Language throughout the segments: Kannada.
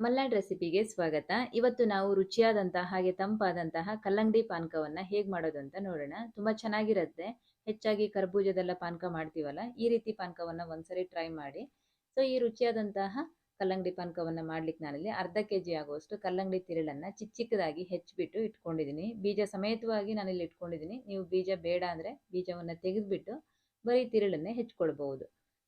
ಮಲ್ನಾಡ್ ರೆಸಿಪಿಗೆ ಸ್ವಾಗತ. ಇವತ್ತು ನಾವು ರುಚಿಯಾದಂತಹ ಹಾಗೆ ತಂಪಾದಂತಹ ಕಲ್ಲಂಗಡಿ ಪಾನಕವನ್ನ ಹೇಗೆ ಮಾಡೋದು ಅಂತ ನೋಡೋಣ. ತುಂಬಾ ಚೆನ್ನಾಗಿರುತ್ತೆ. ಹೆಚ್ಚಾಗಿ ಕರ್ಬೂಜದೆಲ್ಲ ಪಾನಕ ಮಾಡ್ತೀವಲ್ಲ, ಈ ರೀತಿ ಪಾನಕವನ್ನ ಒಂದ್ಸರಿ ಟ್ರೈ ಮಾಡಿ. ಸೊ ಈ ರುಚಿಯಾದಂತಹ ಕಲ್ಲಂಗಡಿ ಪಾನಕವನ್ನ ಮಾಡ್ಲಿಕ್ಕೆ ನಾನಲ್ಲಿ ಅರ್ಧ ಕೆ ಜಿ ಆಗುವಷ್ಟು ಕಲ್ಲಂಗಡಿ ತಿರುಳನ್ನ ಚಿಕ್ಕ ಚಿಕ್ಕದಾಗಿ ಹೆಚ್ಚಿಬಿಟ್ಟು ಇಟ್ಕೊಂಡಿದ್ದೀನಿ ಬೀಜ ಸಮೇತವಾಗಿ ನಾನಿಲ್ಲಿ ಇಟ್ಕೊಂಡಿದ್ದೀನಿ ನೀವು ಬೀಜ ಬೇಡ ಅಂದ್ರೆ ಬೀಜವನ್ನ ತೆಗೆದ್ಬಿಟ್ಟು ಬರೀ ತಿರುಳನ್ನೇ ಹೆಚ್ಕೊಳ್ಬಹುದು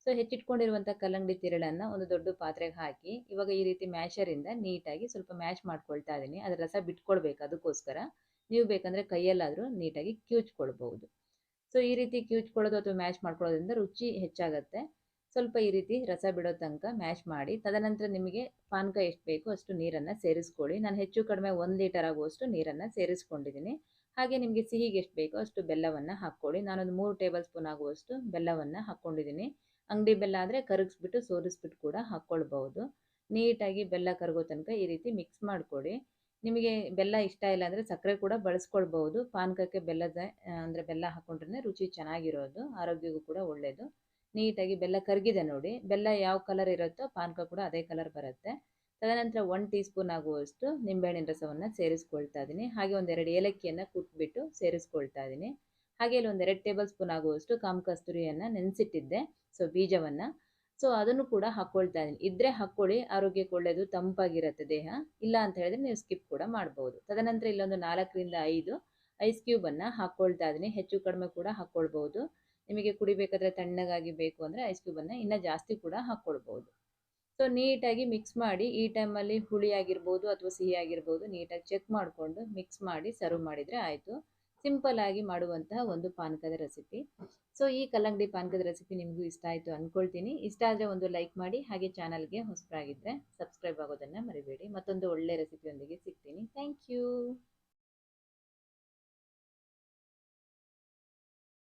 ಸೊ ಹೆಚ್ಚಿಟ್ಕೊಂಡಿರುವಂಥ ಕಲ್ಲಂಗಡಿ ತಿರುಳನ್ನ ಒಂದು ದೊಡ್ಡ ಪಾತ್ರೆಗೆ ಹಾಕಿ, ಇವಾಗ ಈ ರೀತಿ ಮ್ಯಾಶರಿಂದ ನೀಟಾಗಿ ಸ್ವಲ್ಪ ಮ್ಯಾಶ್ ಮಾಡ್ಕೊಳ್ತಾ ಇದ್ದೀನಿ ಅದ್ರ ರಸ ಬಿಟ್ಕೊಳ್ಬೇಕು ಅದಕ್ಕೋಸ್ಕರ. ನೀವು ಬೇಕಂದ್ರೆ ಕೈಯಲ್ಲಾದರೂ ನೀಟಾಗಿ ಕ್ಯೂಚ್ಕೊಳ್ಬಹುದು. ಸೊ ಈ ರೀತಿ ಕ್ಯೂಚ್ಕೊಳ್ಳೋದು ಅಥವಾ ಮ್ಯಾಶ್ ಮಾಡ್ಕೊಳ್ಳೋದ್ರಿಂದ ರುಚಿ ಹೆಚ್ಚಾಗುತ್ತೆ. ಸ್ವಲ್ಪ ಈ ರೀತಿ ರಸ ಬಿಡೋ ತನಕ ಮ್ಯಾಶ್ ಮಾಡಿ, ತದನಂತರ ನಿಮಗೆ ಪಾನಕ ಎಷ್ಟು ಬೇಕೋ ಅಷ್ಟು ನೀರನ್ನು ಸೇರಿಸ್ಕೊಳ್ಳಿ. ನಾನು ಹೆಚ್ಚು ಕಡಿಮೆ ಒಂದು ಲೀಟರ್ ಆಗುವಷ್ಟು ನೀರನ್ನು ಸೇರಿಸ್ಕೊಂಡಿದ್ದೀನಿ ಹಾಗೆ ನಿಮಗೆ ಸಿಹಿಗೆ ಎಷ್ಟು ಬೇಕೋ ಅಷ್ಟು ಬೆಲ್ಲವನ್ನು ಹಾಕ್ಕೊಳ್ಳಿ. ನಾನೊಂದು ಮೂರು ಟೇಬಲ್ ಸ್ಪೂನ್ ಆಗುವಷ್ಟು ಬೆಲ್ಲವನ್ನು ಹಾಕ್ಕೊಂಡಿದ್ದೀನಿ ಅಂಗಡಿ ಬೆಲ್ಲ ಆದರೆ ಕರಗಿಸ್ಬಿಟ್ಟು ಸೋರಿಸ್ಬಿಟ್ಟು ಕೂಡ ಹಾಕ್ಕೊಳ್ಬಹುದು ನೀಟಾಗಿ ಬೆಲ್ಲ ಕರಗೋ ತನಕ ಈ ರೀತಿ ಮಿಕ್ಸ್ ಮಾಡಿಕೊಡಿ. ನಿಮಗೆ ಬೆಲ್ಲ ಇಷ್ಟ ಇಲ್ಲ ಅಂದರೆ ಸಕ್ಕರೆ ಕೂಡ ಬಳಸ್ಕೊಳ್ಬಹುದು. ಪಾನಕಕ್ಕೆ ಬೆಲ್ಲದ ಅಂದರೆ ಬೆಲ್ಲ ಹಾಕ್ಕೊಂಡ್ರೆ ರುಚಿ ಚೆನ್ನಾಗಿರೋದು, ಆರೋಗ್ಯಕ್ಕೂ ಕೂಡ ಒಳ್ಳೆಯದು ನೀಟಾಗಿ ಬೆಲ್ಲ ಕರಗಿದೆ ನೋಡಿ. ಬೆಲ್ಲ ಯಾವ ಕಲರ್ ಇರುತ್ತೋ ಪಾನಕ ಕೂಡ ಅದೇ ಕಲರ್ ಬರುತ್ತೆ. ತದನಂತರ ಒನ್ ಟೀ ಸ್ಪೂನ್ ಆಗುವಷ್ಟು ನಿಂಬೆಹಣ್ಣಿನ ರಸವನ್ನು ಸೇರಿಸ್ಕೊಳ್ತಾ ಇದ್ದೀನಿ ಹಾಗೆ ಒಂದೆರಡು ಏಲಕ್ಕಿಯನ್ನು ಕುಟ್ಬಿಟ್ಟು ಸೇರಿಸ್ಕೊಳ್ತಾ ಇದ್ದೀನಿ ಹಾಗೆ ಇಲ್ಲಿ ಒಂದೆರಡು ಟೇಬಲ್ ಸ್ಪೂನ್ ಆಗುವಷ್ಟು ಕಾಮ ಕಸ್ತೂರಿಯನ್ನು ನೆನೆಸಿಟ್ಟಿದ್ದೆ ಸೊ ಬೀಜವನ್ನು. ಸೊ ಅದನ್ನು ಕೂಡ ಹಾಕ್ಕೊಳ್ತಾ ಇದ್ದೀನಿ. ಇದ್ರೆ ಹಾಕ್ಕೊಳ್ಳಿ, ಆರೋಗ್ಯಕ್ಕೆ ಒಳ್ಳೆಯದು ತಂಪಾಗಿರುತ್ತೆ ದೇಹ. ಇಲ್ಲ ಅಂತ ಹೇಳಿದ್ರೆ ನೀವು ಸ್ಕಿಪ್ ಕೂಡ ಮಾಡ್ಬೋದು. ತದನಂತರ ಇಲ್ಲೊಂದು ನಾಲ್ಕರಿಂದ ಐದು ಐಸ್ ಕ್ಯೂಬನ್ನು ಹಾಕ್ಕೊಳ್ತಾ ಇದ್ದೀನಿ. ಹೆಚ್ಚು ಕಡಿಮೆ ಕೂಡ ಹಾಕ್ಕೊಳ್ಬೋದು ನಿಮಗೆ ಕುಡಿಬೇಕಾದ್ರೆ ತಣ್ಣಗಾಗಿ ಬೇಕು ಅಂದರೆ ಐಸ್ ಕ್ಯೂಬನ್ನು ಇನ್ನೂ ಜಾಸ್ತಿ ಕೂಡ ಹಾಕ್ಕೊಳ್ಬೋದು ಸೊ ನೀಟಾಗಿ ಮಿಕ್ಸ್ ಮಾಡಿ, ಈ ಟೈಮಲ್ಲಿ ಹುಳಿ ಆಗಿರ್ಬೋದು ಅಥವಾ ಸಿಹಿ ಆಗಿರ್ಬೋದು ನೀಟಾಗಿ ಚೆಕ್ ಮಾಡಿಕೊಂಡು ಮಿಕ್ಸ್ ಮಾಡಿ ಸರ್ವ್ ಮಾಡಿದರೆ ಆಯಿತು. ಸಿಂಪಲ್ ಆಗಿ ಮಾಡುವಂತಹ ಒಂದು ಪಾನಕದ ರೆಸಿಪಿ. ಸೊ, ಈ ಕಲ್ಲಂಗಡಿ ಪಾನಕದ ರೆಸಿಪಿ ನಿಮಗೂ ಇಷ್ಟ ಆಯಿತು ಅಂದ್ಕೊಳ್ತೀನಿ ಇಷ್ಟ ಆದರೆ ಒಂದು ಲೈಕ್ ಮಾಡಿ, ಹಾಗೆ ಚಾನಲ್ಗೆ ಹೊಸಬರಾಗಿದ್ದರೆ ಸಬ್ಸ್ಕ್ರೈಬ್ ಆಗೋದನ್ನು ಮರಿಬೇಡಿ. ಮತ್ತೊಂದು ಒಳ್ಳೆ ರೆಸಿಪಿಯೊಂದಿಗೆ ಸಿಗ್ತೀನಿ. Thank you.